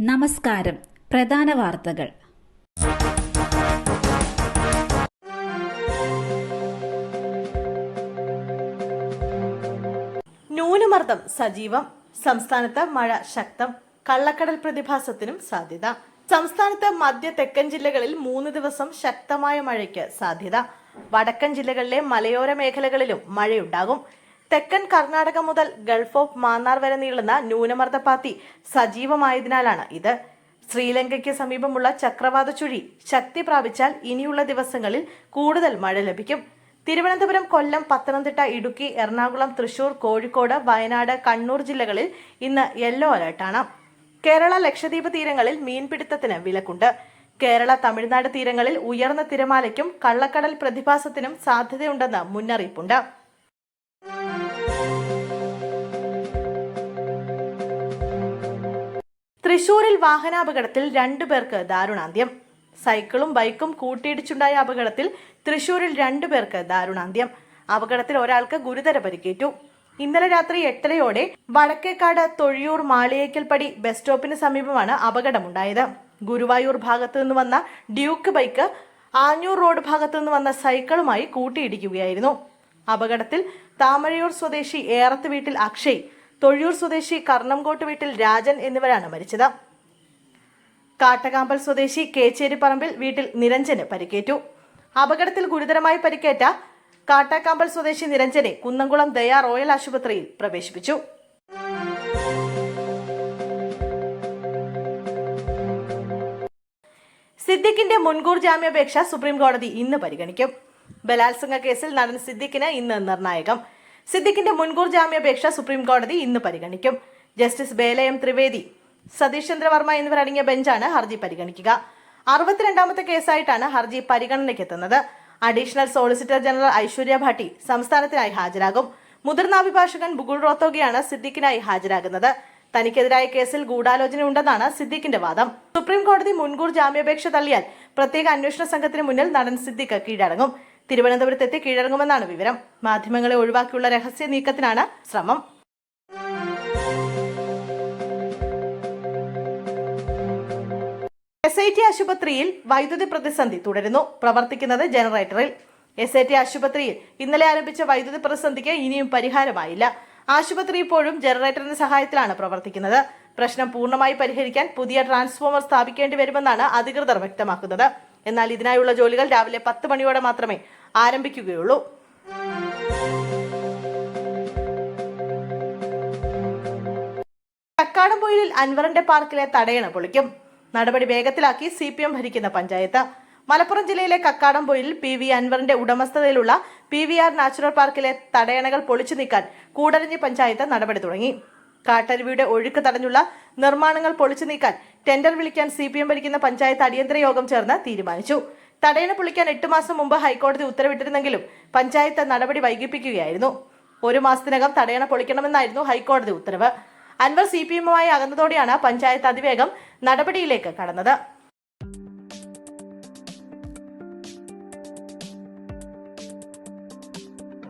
നമസ്കാരം. പ്രധാന വാർത്തകൾ. ന്യൂനമർദ്ദം സജീവം. സംസ്ഥാനത്ത് മഴ ശക്തം. കള്ളക്കടൽ പ്രതിഭാസത്തിനും സാധ്യത. സംസ്ഥാനത്ത് മധ്യ തെക്കൻ ജില്ലകളിൽ മൂന്ന് ദിവസം ശക്തമായ മഴയ്ക്ക് സാധ്യത. വടക്കൻ ജില്ലകളിലെ മലയോര മേഖലകളിലും മഴയുണ്ടാകും. തെക്കൻ കർണാടക മുതൽ ഗൾഫ് ഓഫ് മാന്നാർ വരെ നീളുന്ന ന്യൂനമർദ്ദപാത്തി സജീവമായതിനാലാണ് ഇത്. ശ്രീലങ്കയ്ക്ക് സമീപമുള്ള ചക്രവാത ചുഴി ശക്തി പ്രാപിച്ചാൽ ഇനിയുള്ള ദിവസങ്ങളിൽ കൂടുതൽ മഴ ലഭിക്കും. തിരുവനന്തപുരം കൊല്ലം പത്തനംതിട്ട ഇടുക്കി എറണാകുളം തൃശൂർ കോഴിക്കോട് വയനാട് കണ്ണൂർ ജില്ലകളിൽ ഇന്ന് യെല്ലോ അലർട്ടാണ്. കേരള ലക്ഷദ്വീപ് തീരങ്ങളിൽ മീൻപിടുത്തത്തിന് വിലക്കുണ്ട്. കേരള തമിഴ്നാട് തീരങ്ങളിൽ ഉയർന്ന തിരമാലയ്ക്കും കള്ളക്കടൽ പ്രതിഭാസത്തിനും സാധ്യതയുണ്ടെന്ന് മുന്നറിയിപ്പുണ്ട്. തൃശൂരിൽ വാഹനാപകടത്തിൽ രണ്ടു പേർക്ക് ദാരുണാന്ത്യം. സൈക്കിളും ബൈക്കും കൂട്ടിയിടിച്ചുണ്ടായ അപകടത്തിൽ തൃശൂരിൽ രണ്ടു പേർക്ക് ദാരുണാന്ത്യം. അപകടത്തിൽ ഒരാൾക്ക് ഗുരുതര പരിക്കേറ്റു. ഇന്നലെ രാത്രി എട്ടരയോടെ വടക്കേക്കാട് തൊഴിയൂർ മാളിയേക്കൽപ്പടി ബസ് സ്റ്റോപ്പിന് സമീപമാണ് അപകടമുണ്ടായത്. ഗുരുവായൂർ ഭാഗത്തു നിന്ന് വന്ന ഡ്യൂക്ക് ബൈക്ക് ആഞ്ഞൂർ റോഡ് ഭാഗത്തു നിന്ന് വന്ന സൈക്കിളുമായി കൂട്ടിയിടിക്കുകയായിരുന്നു. അപകടത്തിൽ താമരയൂർ സ്വദേശി ഏറത്ത് വീട്ടിൽ അക്ഷയ് തൊഴിയൂർ സ്വദേശി കർണംകോട്ട് വീട്ടിൽ രാജൻ എന്നിവരാണ് മരിച്ചത്. കാട്ടകാമ്പൽ സ്വദേശി കേച്ചേരിപ്പറമ്പിൽ വീട്ടിൽ നിരഞ്ജന് പരിക്കേറ്റു. അപകടത്തിൽ ഗുരുതരമായി പരിക്കേറ്റ കാട്ടാക്കാമ്പൽ സ്വദേശി നിരഞ്ജനെ കുന്നംകുളം ദയാ റോയൽ ആശുപത്രിയിൽ പ്രവേശിപ്പിച്ചു. സിദ്ദിഖിന്റെ മുൻകൂർ ജാമ്യാപേക്ഷ സുപ്രീം കോടതി ഇന്ന് പരിഗണിക്കും. ബലാത്സംഗ കേസിൽ നടൻ സിദ്ദിഖിന് ഇന്ന് നിർണായകം. സിദ്ദിഖിന്റെ മുൻകൂർ ജാമ്യാപേക്ഷ സുപ്രീം കോടതി ഇന്ന് പരിഗണിക്കും. ജസ്റ്റിസ് ബേലയം ത്രിവേദി സതീഷ് ചന്ദ്രവർമ്മ എന്നിവരടങ്ങിയ ബെഞ്ചാണ് ഹർജി പരിഗണിക്കുക. അറുപത്തിരണ്ടാമത്തെ കേസായിട്ടാണ് ഹർജി പരിഗണനയ്ക്കെത്തുന്നത്. Additional solicitor general Aishwarya Bhati സംസ്ഥാനത്തിനായി ഹാജരാകും. മുതിർന്ന അഭിഭാഷകൻ ബുഗുൾ റോത്തോഗിയാണ് സിദ്ദിഖിനായി ഹാജരാകുന്നത്. തനിക്കെതിരായ കേസിൽ ഗൂഢാലോചന ഉണ്ടെന്നാണ് സിദ്ദിഖിന്റെ വാദം. സുപ്രീം കോടതി മുൻകൂർ ജാമ്യാപേക്ഷ തള്ളിയാൽ പ്രത്യേക അന്വേഷണ സംഘത്തിന് മുന്നിൽ നടൻ സിദ്ദിഖ് കീഴടങ്ങും. തിരുവനന്തപുരത്തെത്തി കീഴടങ്ങുമെന്നാണ് വിവരം. മാധ്യമങ്ങളെ ഒഴിവാക്കിയുള്ള രഹസ്യ നീക്കത്തിനാണ് ശ്രമം. എസ് ഐ ടി ആശുപത്രിയിൽ വൈദ്യുതി പ്രതിസന്ധി തുടരുന്നു. പ്രവർത്തിക്കുന്നത് ജനറേറ്ററിൽ. എസ് ഐ ടി ആശുപത്രിയിൽ ഇന്നലെ ആരംഭിച്ച വൈദ്യുതി പ്രതിസന്ധിക്ക് ഇനിയും പരിഹാരമായില്ല. ആശുപത്രി ഇപ്പോഴും ജനറേറ്ററിന്റെ സഹായത്തിലാണ് പ്രവർത്തിക്കുന്നത്. പ്രശ്നം പൂർണമായി പരിഹരിക്കാൻ പുതിയ ട്രാൻസ്ഫോമർ സ്ഥാപിക്കേണ്ടി വരുമെന്നാണ് അധികൃതർ വ്യക്തമാക്കുന്നത്. എന്നാൽ ഇതിനായുള്ള ജോലികൾ രാവിലെ പത്ത് മണിയോടെ മാത്രമേ ആരംഭിക്കുകയുള്ളൂ. കക്കാടംപൊയിലിൽ അൻവറിന്റെ പാർക്കിലെ തടയണ പൊളിക്കും. നടപടി വേഗത്തിലാക്കി സി പി എം ഭരിക്കുന്ന പഞ്ചായത്ത്. മലപ്പുറം ജില്ലയിലെ കക്കാടംപൊയിലിൽ പി വി അൻവറിന്റെ ഉടമസ്ഥതയിലുള്ള പി വി ആർ നാച്ചുറൽ പാർക്കിലെ തടയണകൾ പൊളിച്ചു നീക്കാൻ കൂടരഞ്ഞി പഞ്ചായത്ത് നടപടി തുടങ്ങി. കാട്ടരുവിയുടെ ഒഴുക്ക് തടഞ്ഞുള്ള നിർമ്മാണങ്ങൾ പൊളിച്ചു നീക്കാൻ ടെൻഡർ വിളിക്കാൻ സി പി എം ഭരിക്കുന്ന പഞ്ചായത്ത് അടിയന്തര യോഗം ചേർന്ന് തീരുമാനിച്ചു. തടയണ പൊളിക്കാൻ എട്ട് മാസം മുമ്പ് ഹൈക്കോടതി ഉത്തരവിട്ടിരുന്നെങ്കിലും പഞ്ചായത്ത് നടപടി വൈകിപ്പിക്കുകയായിരുന്നു. ഒരു മാസത്തിനകം തടയണ പൊളിക്കണമെന്നായിരുന്നു ഹൈക്കോടതി ഉത്തരവ്. അൻവർ സി പി എമ്മുമായി അകന്നതോടെയാണ് പഞ്ചായത്ത് അതിവേഗം നടപടിയിലേക്ക് കടന്നത്.